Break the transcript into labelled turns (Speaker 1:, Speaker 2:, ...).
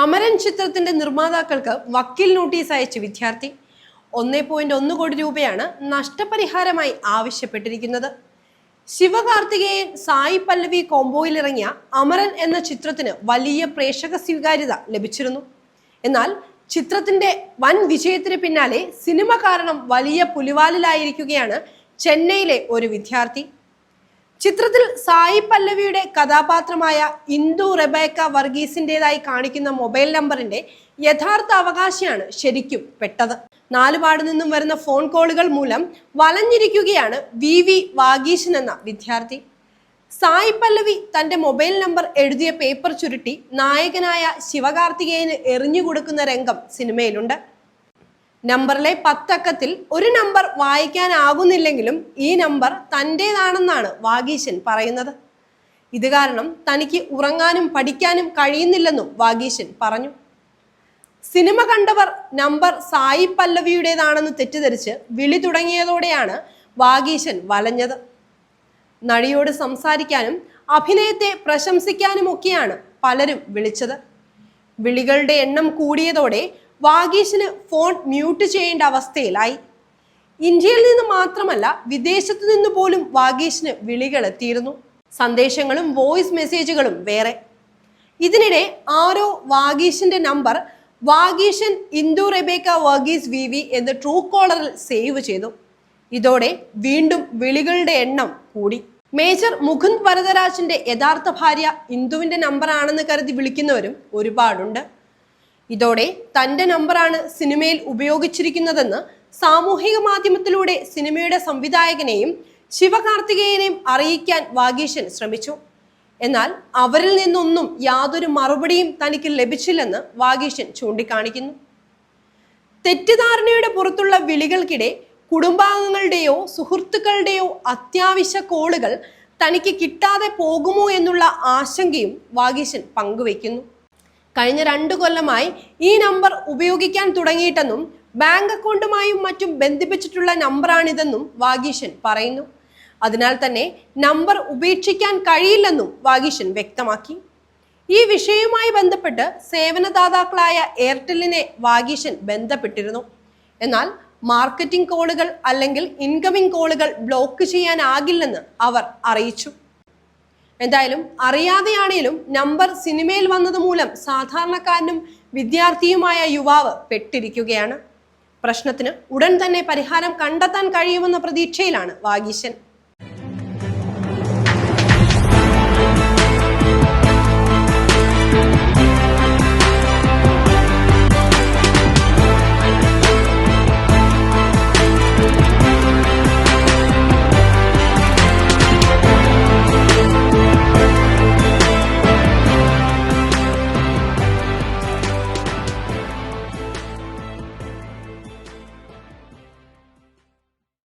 Speaker 1: അമരൻ ചിത്രത്തിന്റെ നിർമ്മാതാക്കൾക്ക് വക്കീൽ നോട്ടീസ് അയച്ച് വിദ്യാർത്ഥി. ഒന്നേ പോയിന്റ് ഒന്ന് കോടി രൂപയാണ് നഷ്ടപരിഹാരമായി ആവശ്യപ്പെട്ടിരിക്കുന്നത്. ശിവകാർത്തികേയൻ സായി പല്ലവി കോംബോയിലിറങ്ങിയ അമരൻ എന്ന ചിത്രത്തിന് വലിയ പ്രേക്ഷക സ്വീകാര്യത ലഭിച്ചിരുന്നു. എന്നാൽ ചിത്രത്തിന്റെ വൻ വിജയത്തിന് പിന്നാലെ സിനിമ കാരണം വലിയ പുലിവാലിലായിരിക്കുകയാണ് ചെന്നൈയിലെ ഒരു വിദ്യാർത്ഥി. ചിത്രത്തിൽ സായി പല്ലവിയുടെ കഥാപാത്രമായ ഇന്ദു റെബേക്ക വർഗീസിന്റെതായി കാണിക്കുന്ന മൊബൈൽ നമ്പറിന്റെ യഥാർത്ഥ അവകാശിയാണ് ശരിക്കും പെട്ടത്. നാലുപാട് നിന്നും വരുന്ന ഫോൺ കോളുകൾ മൂലം വലഞ്ഞിരിക്കുകയാണ് വി വി വാഗീശൻ എന്ന വിദ്യാർത്ഥി. സായി പല്ലവി തന്റെ മൊബൈൽ നമ്പർ എഴുതിയ പേപ്പർ ചുരുട്ടി നായകനായ ശിവകാർത്തികേയന് എറിഞ്ഞു കൊടുക്കുന്ന രംഗം സിനിമയിലുണ്ട്. നമ്പറിലെ പത്തക്കത്തിൽ ഒരു നമ്പർ വായിക്കാനാകുന്നില്ലെങ്കിലും ഈ നമ്പർ തന്റേതാണെന്നാണ് വാഗീശൻ പറയുന്നത്. ഇത് കാരണം തനിക്ക് ഉറങ്ങാനും പഠിക്കാനും കഴിയുന്നില്ലെന്നും വാഗീശൻ പറഞ്ഞു. സിനിമ കണ്ടവർ നമ്പർ സായി പല്ലവിയുടേതാണെന്ന് തെറ്റിദ്ധരിച്ച് വിളി തുടങ്ങിയതോടെയാണ് വാഗീശൻ വലഞ്ഞത്. നടിയോട് സംസാരിക്കാനും അഭിനയത്തെ പ്രശംസിക്കാനുമൊക്കെയാണ് പലരും വിളിച്ചത്. വിളികളുടെ എണ്ണം കൂടിയതോടെ വാഗീഷിന് ഫോൺ മ്യൂട്ട് ചെയ്യേണ്ട അവസ്ഥയിലായി. ഇന്ത്യയിൽ നിന്ന് മാത്രമല്ല വിദേശത്തു നിന്ന് പോലും വാഗീഷിന് വിളികൾ എത്തിയിരുന്നു. സന്ദേശങ്ങളും വോയിസ് മെസ്സേജുകളും വേറെ. ഇതിനിടെ ആരോ വാഗീഷിന്റെ number Vageeshan Indu Rebecca Varghese V V എന്ന് ട്രൂ കോളറിൽ സേവ് ചെയ്തു. ഇതോടെ വീണ്ടും വിളികളുടെ എണ്ണം കൂടി. മേജർ മുകുന്ദ് വരദരാജന്റെ യഥാർത്ഥ ഭാര്യ ഇന്ദുവിന്റെ നമ്പറാണെന്ന് കരുതി വിളിക്കുന്നവരും ഒരുപാടുണ്ട്. ഇതോടെ തന്റെ നമ്പറാണ് സിനിമയിൽ ഉപയോഗിച്ചിരിക്കുന്നതെന്ന് സാമൂഹിക മാധ്യമത്തിലൂടെ സിനിമയുടെ സംവിധായകനെയും ശിവകാർത്തികേയനെയും അറിയിക്കാൻ വാഗീശൻ ശ്രമിച്ചു. എന്നാൽ അവരിൽ നിന്നൊന്നും യാതൊരു മറുപടിയും തനിക്ക് ലഭിച്ചില്ലെന്ന് വാഗീശൻ ചൂണ്ടിക്കാണിക്കുന്നു. തെറ്റിദ്ധാരണയുടെ പുറത്തുള്ള വിളികൾക്കിടെ കുടുംബാംഗങ്ങളുടെയോ സുഹൃത്തുക്കളുടെയോ അത്യാവശ്യ കോളുകൾ തനിക്ക് കിട്ടാതെ പോകുമോ എന്നുള്ള ആശങ്കയും വാഗീശൻ പങ്കുവയ്ക്കുന്നു. കഴിഞ്ഞ രണ്ടു കൊല്ലമായി ഈ നമ്പർ ഉപയോഗിക്കാൻ തുടങ്ങിയിട്ടെന്നും ബാങ്ക് അക്കൗണ്ടുമായും മറ്റും ബന്ധിപ്പിച്ചിട്ടുള്ള നമ്പറാണിതെന്നും വാഗീശൻ പറയുന്നു. അതിനാൽ തന്നെ നമ്പർ ഉപേക്ഷിക്കാൻ കഴിയില്ലെന്നും വാഗീശൻ വ്യക്തമാക്കി. ഈ വിഷയവുമായി ബന്ധപ്പെട്ട് സേവനദാതാക്കളായ എയർടെല്ലിനെ വാഗീശൻ ബന്ധപ്പെട്ടിരുന്നു. എന്നാൽ മാർക്കറ്റിംഗ് കോളുകൾ അല്ലെങ്കിൽ ഇൻകമിംഗ് കോളുകൾ ബ്ലോക്ക് ചെയ്യാനാകില്ലെന്ന് അവർ അറിയിച്ചു. എന്തായാലും അറിയാതെയാണേലും നമ്പർ സിനിമയിൽ വന്നത് മൂലം സാധാരണക്കാരനും വിദ്യാർത്ഥിയുമായ യുവാവ് പെട്ടിരിക്കുകയാണ്. പ്രശ്നത്തിന് ഉടൻ തന്നെ പരിഹാരം കണ്ടെത്താൻ കഴിയുമെന്ന പ്രതീക്ഷയിലാണ് വാഗീശൻ.